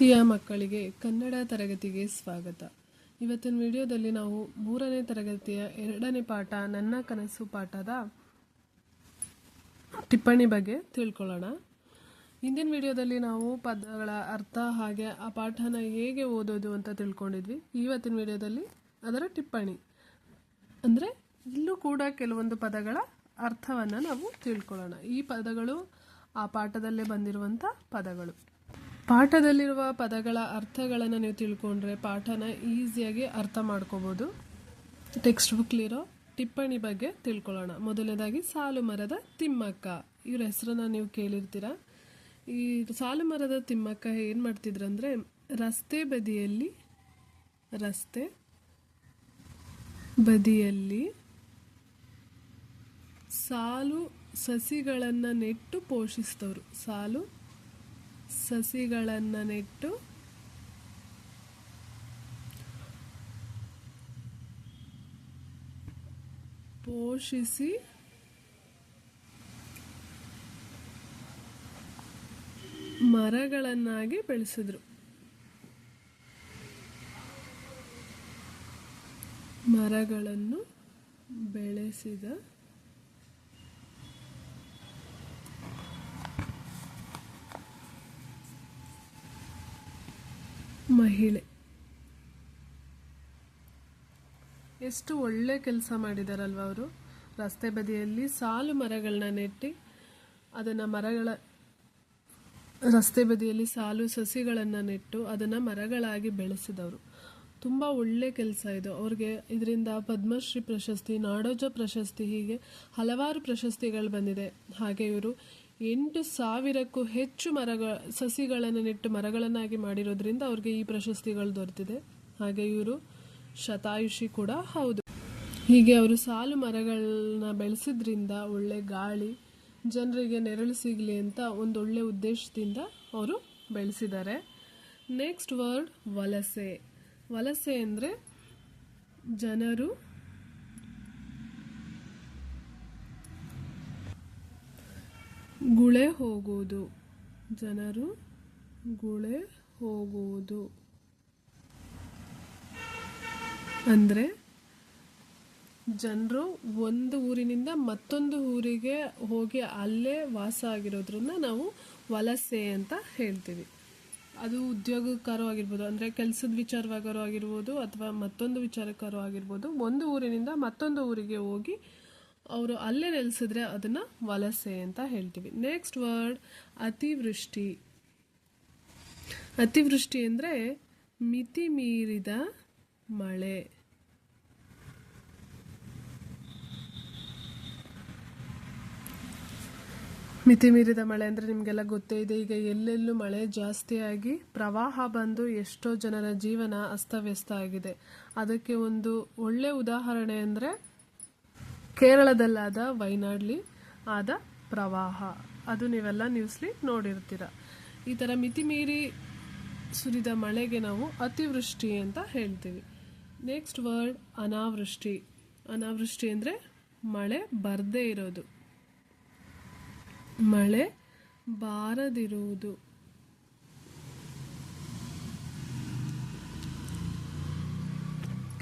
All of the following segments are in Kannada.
ಪ್ರೀತಿಯ ಮಕ್ಕಳಿಗೆ ಕನ್ನಡ ತರಗತಿಗೆ ಸ್ವಾಗತ. ಇವತ್ತಿನ ವಿಡಿಯೋದಲ್ಲಿ ನಾವು ಮೂರನೇ ತರಗತಿಯ ಎರಡನೇ ಪಾಠ, ನನ್ನ ಕನಸು ಪಾಠದ ಟಿಪ್ಪಣಿ ಬಗ್ಗೆ ತಿಳ್ಕೊಳ್ಳೋಣ. ಹಿಂದಿನ ವಿಡಿಯೋದಲ್ಲಿ ನಾವು ಪದಗಳ ಅರ್ಥ ಹಾಗೆ ಆ ಪಾಠನ ಹೇಗೆ ಓದೋದು ಅಂತ ತಿಳ್ಕೊಂಡಿದ್ವಿ. ಇವತ್ತಿನ ವಿಡಿಯೋದಲ್ಲಿ ಅದರ ಟಿಪ್ಪಣಿ. ಅಂದರೆ ಇಲ್ಲೂ ಕೂಡ ಕೆಲವೊಂದು ಪದಗಳ ಅರ್ಥವನ್ನು ನಾವು ತಿಳ್ಕೊಳ್ಳೋಣ. ಈ ಪದಗಳು ಆ ಪಾಠದಲ್ಲೇ ಬಂದಿರುವಂಥ ಪದಗಳು. ಪಾಠದಲ್ಲಿರುವ ಪದಗಳ ಅರ್ಥಗಳನ್ನು ನೀವು ತಿಳ್ಕೊಂಡ್ರೆ ಪಾಠನ ಈಸಿಯಾಗಿ ಅರ್ಥ ಮಾಡ್ಕೋಬೋದು. ಟೆಕ್ಸ್ಟ್ ಬುಕ್ಲಿರೋ ಟಿಪ್ಪಣಿ ಬಗ್ಗೆ ತಿಳ್ಕೊಳ್ಳೋಣ. ಮೊದಲನೇದಾಗಿ ಸಾಲು ಮರದ ತಿಮ್ಮಕ್ಕ. ಇವ್ರ ಹೆಸರನ್ನ ನೀವು ಕೇಳಿರ್ತೀರ? ಈ ಸಾಲು ಮರದ ತಿಮ್ಮಕ್ಕ ಏನು ಮಾಡ್ತಿದ್ರಂದ್ರೆ ರಸ್ತೆ ಬದಿಯಲ್ಲಿ ರಸ್ತೆ ಬದಿಯಲ್ಲಿ ಸಾಲು ಸಸಿಗಳನ್ನು ನೆಟ್ಟು ಪೋಷಿಸ್ತವರು. ಸಾಲು ಸಸಿಗಳನ್ನು ನೆಟ್ಟು ಪೋಷಿಸಿ ಮರಗಳನ್ನಾಗಿ ಬೆಳೆಸಿದ್ರು. ಮರಗಳನ್ನು ಬೆಳೆಸಿದ ಮಹಿಳೆ. ಎಷ್ಟು ಒಳ್ಳೆ ಕೆಲಸ ಮಾಡಿದಾರಲ್ವ ಅವರು? ರಸ್ತೆ ಬದಿಯಲ್ಲಿ ಸಾಲು ಮರಗಳನ್ನ ನೆಟ್ಟಿ, ಅದನ್ನು ಮರಗಳ, ರಸ್ತೆ ಬದಿಯಲ್ಲಿ ಸಾಲು ಸಸಿಗಳನ್ನು ನೆಟ್ಟು ಅದನ್ನು ಮರಗಳಾಗಿ ಬೆಳೆಸಿದವರು. ತುಂಬ ಒಳ್ಳೆ ಕೆಲಸ ಇದು. ಅವ್ರಿಗೆ ಇದರಿಂದ ಪದ್ಮಶ್ರೀ ಪ್ರಶಸ್ತಿ, ನಾಡೋಜ ಪ್ರಶಸ್ತಿ ಹೀಗೆ ಹಲವಾರು ಪ್ರಶಸ್ತಿಗಳು ಬಂದಿದೆ. ಹಾಗೆ ಇವರು ಎಂಟು ಸಾವಿರಕ್ಕೂ ಹೆಚ್ಚು ಮರಗಳ ಸಸಿಗಳನ್ನು ನೆಟ್ಟು ಮರಗಳನ್ನಾಗಿ ಮಾಡಿರೋದ್ರಿಂದ ಅವ್ರಿಗೆ ಈ ಪ್ರಶಸ್ತಿಗಳು ದೊರೆತಿದೆ. ಹಾಗೆ ಇವರು ಶತಾಯುಷಿ ಕೂಡ ಹೌದು. ಹೀಗೆ ಅವರು ಸಾಲು ಮರಗಳನ್ನ ಬೆಳೆಸಿದ್ರಿಂದ ಒಳ್ಳೆ ಗಾಳಿ, ಜನರಿಗೆ ನೆರಳು ಸಿಗಲಿ ಅಂತ ಒಂದು ಒಳ್ಳೆ ಉದ್ದೇಶದಿಂದ ಅವರು ಬೆಳೆಸಿದ್ದಾರೆ. ನೆಕ್ಸ್ಟ್ ವರ್ಡ್ ವಲಸೆ. ವಲಸೆ ಅಂದರೆ ಜನರು ಗುಳೆ ಹೋಗುವುದು. ಜನರು ಗುಳೆ ಹೋಗುವುದು. ಅಂದರೆ ಜನರು ಒಂದು ಊರಿನಿಂದ ಮತ್ತೊಂದು ಊರಿಗೆ ಹೋಗಿ ಅಲ್ಲೇ ವಾಸ ಆಗಿರೋದ್ರಿಂದ ನಾವು ವಲಸೆ ಅಂತ ಹೇಳ್ತೀವಿ. ಅದು ಉದ್ಯೋಗಕ್ಕಾರು ಆಗಿರ್ಬೋದು, ಅಂದರೆ ಕೆಲಸದ ವಿಚಾರವಾಗರೂ ಆಗಿರ್ಬೋದು, ಅಥವಾ ಮತ್ತೊಂದು ವಿಚಾರಕ್ಕಾರು ಆಗಿರ್ಬೋದು, ಒಂದು ಊರಿನಿಂದ ಮತ್ತೊಂದು ಊರಿಗೆ ಹೋಗಿ ಅವರು ಅಲ್ಲೇ ನೆಲೆಸಿದ್ರೆ ಅದನ್ನು ವಲಸೆ ಅಂತ ಹೇಳ್ತೀವಿ. ನೆಕ್ಸ್ಟ್ ವರ್ಡ್ ಅತಿವೃಷ್ಟಿ. ಅತಿವೃಷ್ಟಿ ಅಂದರೆ ಮಿತಿ ಮೀರಿದ ಮಳೆ. ಮಿತಿ ಮೀರಿದ ಮಳೆ ಅಂದರೆ ನಿಮಗೆಲ್ಲ ಗೊತ್ತೇ ಇದೆ, ಈಗ ಎಲ್ಲೆಲ್ಲೂ ಮಳೆ ಜಾಸ್ತಿಯಾಗಿ ಪ್ರವಾಹ ಬಂದು ಎಷ್ಟೋ ಜನರ ಜೀವನ ಅಸ್ತವ್ಯಸ್ತ ಆಗಿದೆ. ಅದಕ್ಕೆ ಒಂದು ಒಳ್ಳೆ ಉದಾಹರಣೆ ಅಂದರೆ ಕೇರಳದಲ್ಲಾದ ವೈನಾಡ್ಲಿ ಆದ ಪ್ರವಾಹ. ಅದು ನೀವೆಲ್ಲ ನ್ಯೂಸ್ಲಿ ನೋಡಿರ್ತೀರ. ಈ ಥರ ಮಿತಿಮೀರಿ ಸುರಿದ ಮಳೆಗೆ ನಾವು ಅತಿವೃಷ್ಟಿ ಅಂತ ಹೇಳ್ತೀವಿ. ನೆಕ್ಸ್ಟ್ ವರ್ಡ್ ಅನಾವೃಷ್ಟಿ. ಅನಾವೃಷ್ಟಿ ಅಂದರೆ ಮಳೆ ಬರದೇ ಇರೋದು. ಮಳೆ ಬಾರದಿರುವುದು.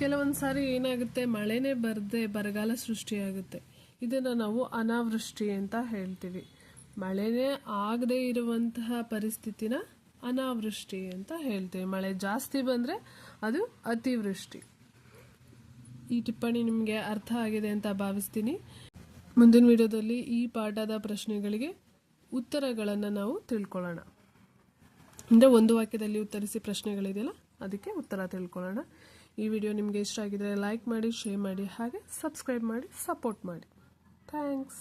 ಕೆಲವೊಂದು ಸಾರಿ ಏನಾಗುತ್ತೆ, ಮಳೆನೇ ಬರದೆ ಬರಗಾಲ ಸೃಷ್ಟಿಯಾಗುತ್ತೆ. ಇದನ್ನು ನಾವು ಅನಾವೃಷ್ಟಿ ಅಂತ ಹೇಳ್ತೀವಿ. ಮಳೆನೇ ಆಗದೇ ಇರುವಂತಹ ಪರಿಸ್ಥಿತಿನ ಅನಾವೃಷ್ಟಿ ಅಂತ ಹೇಳ್ತೀವಿ. ಮಳೆ ಜಾಸ್ತಿ ಬಂದರೆ ಅದು ಅತಿವೃಷ್ಟಿ. ಈ ಟಿಪ್ಪಣಿ ನಿಮಗೆ ಅರ್ಥ ಆಗಿದೆ ಅಂತ ಭಾವಿಸ್ತೀನಿ. ಮುಂದಿನ ವಿಡಿಯೋದಲ್ಲಿ ಈ ಪಾಠದ ಪ್ರಶ್ನೆಗಳಿಗೆ ಉತ್ತರಗಳನ್ನು ನಾವು ತಿಳ್ಕೊಳ್ಳೋಣ. ಅಂದರೆ ಒಂದು ವಾಕ್ಯದಲ್ಲಿ ಉತ್ತರಿಸಿ ಪ್ರಶ್ನೆಗಳಿದೆಯಲ್ಲ, ಅದಕ್ಕೆ ಉತ್ತರ ತಿಳ್ಕೊಳ್ಳೋಣ. ಈ ವಿಡಿಯೋ ನಿಮಗೆ ಇಷ್ಟ ಆಗಿದ್ರೆ ಲೈಕ್ ಮಾಡಿ ಶೇರ್ ಮಾಡಿ, ಹಾಗೆ ಸಬ್ಸ್ಕ್ರೈಬ್ ಮಾಡಿ ಸಪೋರ್ಟ್ ಮಾಡಿ. ಥ್ಯಾಂಕ್ಸ್